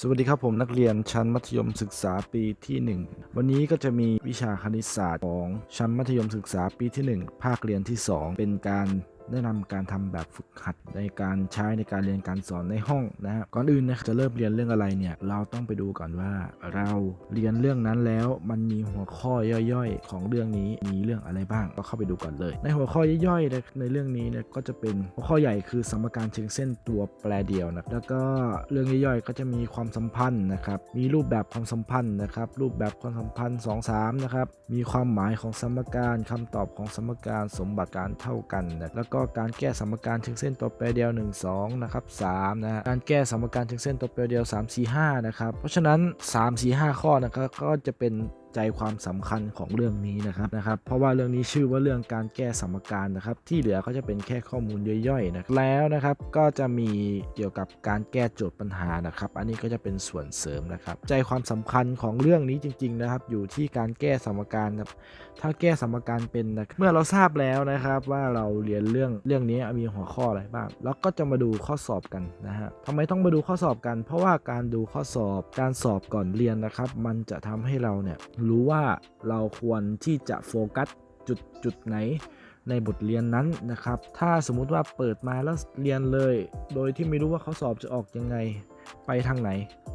สวัสดีครับผมนักเรียนชั้นมัธยมศึกษาปีที่ 1 วันนี้ก็จะมีวิชาคณิตศาสตร์ของชั้นมัธยมศึกษาปีที่ 1 ภาคเรียนที่ 2 เป็นการ แนะนำการทำแบบฝึกหัดในการใช้ในการเรียนการสอนในห้องนะฮะก่อนอื่นนะจะเริ่มเรียนเรื่องอะไรเนี่ยเราต้องไปดูก่อนว่าเราเรียนเรื่องนั้นแล้วมันมีหัวข้อย่อยๆ ของเรื่องนี้มีเรื่องอะไรบ้างก็เข้าไปดูก่อนเลย ในหัวข้อย่อยๆในเรื่องนี้เนี่ยก็จะเป็นหัวข้อใหญ่คือสมการเชิงเส้นตัวแปรเดียวนะแล้วก็เรื่องย่อยๆ ก็จะมีความสัมพันธ์นะครับมีรูปแบบความสัมพันธ์นะครับรูปแบบความสัมพันธ์2 3นะครับมีความหมายของสมการคำตอบของสมการสมบัติการเท่ากันนะแล้วก็การแก้สมการเชิงเส้นตัวแปรเดียว 1 2นะครับ3นะการแก้สมการเชิงเส้นตัวแปรเดียว 3 4 5นะครับเพราะฉะนั้น 3 4 5 ข้อนะครับก็จะเป็น ใจความสำคัญของเรื่องนี้นะครับนะครับเพราะว่าเรื่องนี้ชื่อว่าเรื่องการแก้สมการนะครับที่เหลือก็จะเป็นแค่ข้อมูลย่อยๆนะแล้วนะครับก็จะมีเกี่ยวกับการแก้โจทย์ปัญหานะครับอันนี้ก็จะเป็นส่วนเสริมนะครับ ใจความสำคัญของเรื่องนี้จริง ๆนะครับ อยู่ที่การแก้สมการครับถ้าแก้สมการเป็นนะเมื่อเราทราบแล้วนะครับว่าเราเรียนเรื่องเรื่องนี้มีหัวข้ออะไรบ้างแล้วก็จะมาดูข้อสอบกันนะฮะทำไมต้องมาดูข้อสอบกัน เพราะว่าการดูข้อสอบการสอบก่อนเรียนนะครับ มันจะทำให้เราเนี่ยรู้ว่าเราควรที่จะโฟกัสจุดจุดไหนในบทเรียนนั้นนะครับ ถ้าสมมุติว่าเปิดมาแล้วเรียนเลย โดยที่ไม่รู้ว่าเข้อสอบจะออกยังไงไปทางไหน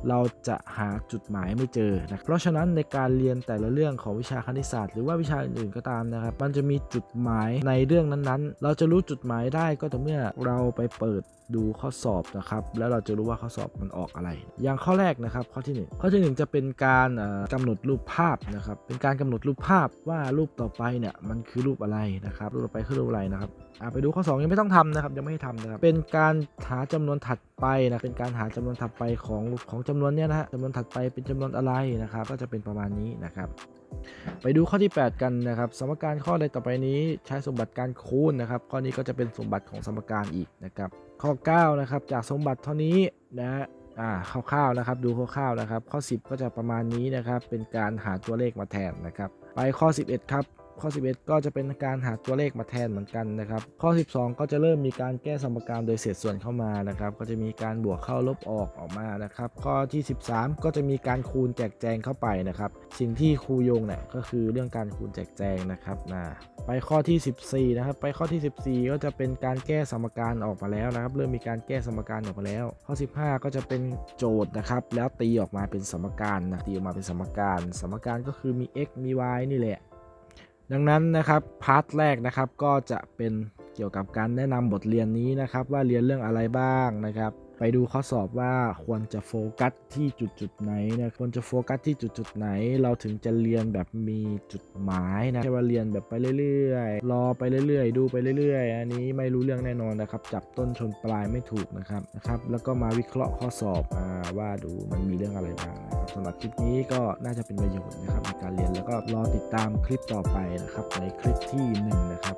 เราจะหาจุดหมายไม่เจอนะเพราะฉะนั้นในการเรียนแต่ละเรื่องของวิชาคณิตศาสตร์ หรือว่าวิชาอื่นๆก็ตามนะครับ มันจะมีจุดหมายในเรื่องนั้นๆ เราจะรู้จุดหมายได้ก็ต่อเมื่อเราไปเปิดดูข้อสอบนะครับ แล้วเราจะรู้ว่าข้อสอบมันออกอะไร อย่างข้อแรกนะครับข้อที่หนึ่งข้อที่หนึ่งจะเป็นการเอ่อกำหนดรูปภาพนะครับ เป็นการกำหนดรูปภาพว่ารูปต่อไปเนี่ยมันคือรูปอะไรนะครับ รูปต่อไปคือรูปอะไรนะครับไปดูข้อ 2 ยังไม่ต้องทำนะครับ ยังไม่ให้ทำนะครับ เป็นการหาจำนวนถัดไปนะ เป็นการหาจำนวนถัดไปของของจำนวนเนี้ยนะฮะจำนวนถัดไปเป็นจำนวนอะไรนะครับ ก็จะเป็นประมาณนี้นะครับ ไปดูข้อที่ 8 กันนะครับ สมการข้อใดต่อไปนี้ใช้สมบัติการคูณนะครับ ข้อนี้ก็จะเป็นสมบัติของสมการอีกนะครับ ข้อ 9 นะครับ จากสมบัติเท่านี้นะอ่าคร่าวๆนะครับ ดูคร่าวๆนะครับ ข้อ 10 ก็จะประมาณนี้นะครับ เป็นการหาตัวเลขมาแทนนะครับ ไปข้อ 11 ครับ ข้อ 11 ก็จะเป็นการหาตัวเลขมาแทนเหมือนกันนะครับ ข้อ 12 ก็จะเริ่มมีการแก้สมการโดยเศษส่วนเข้ามานะครับ ก็จะมีการบวกเข้าลบออกออกมานะครับ ข้อที่ 13 ก็จะมีการคูณแจกแจงเข้าไปนะครับ สิ่งที่ครูโยงเนี่ยก็คือเรื่องการคูณแจกแจงนะครับนะไปข้อที่ 14 นะครับ ไปข้อที่ 14 ก็จะเป็นการแก้สมการออกมาแล้วนะครับ เริ่มมีการแก้สมการออกมาแล้ว ข้อ 15 ก็จะเป็นโจทย์นะครับ แล้วตีออกมาเป็นสมการนะตีออกมาเป็นสมการ สมการก็คือมี x มี y นี่แหละ ดังนั้นนะครับพาร์ทแรกนะครับก็จะเป็นเกี่ยวกับการแนะนำบทเรียนนี้นะครับว่าเรียนเรื่องอะไรบ้างนะครับ ไปดูข้อสอบว่าควรจะโฟกัสที่จุดจุดๆไหนนะควรจะโฟกัสที่จุดจุดๆไหน เราถึงจะเรียนแบบมีจุดหมายนะไม่ใช่ว่าเรียนแบบไปเรื่อยๆ รอไปเรื่อยๆ ดูไปเรื่อยๆ อันนี้ไม่รู้เรื่องแน่นอนนะครับ จับต้นชนปลายไม่ถูกนะครับนะครับ แล้วก็มาวิเคราะห์ข้อสอบอ่าว่าดูมันมีเรื่องอะไรบ้างนะครับสำหรับคลิปนี้ก็น่าจะเป็นประโยชน์นะครับในการเรียนแล้วก็รอติดตามคลิปต่อไปนะครับในคลิปที่หนึ่งนะครับ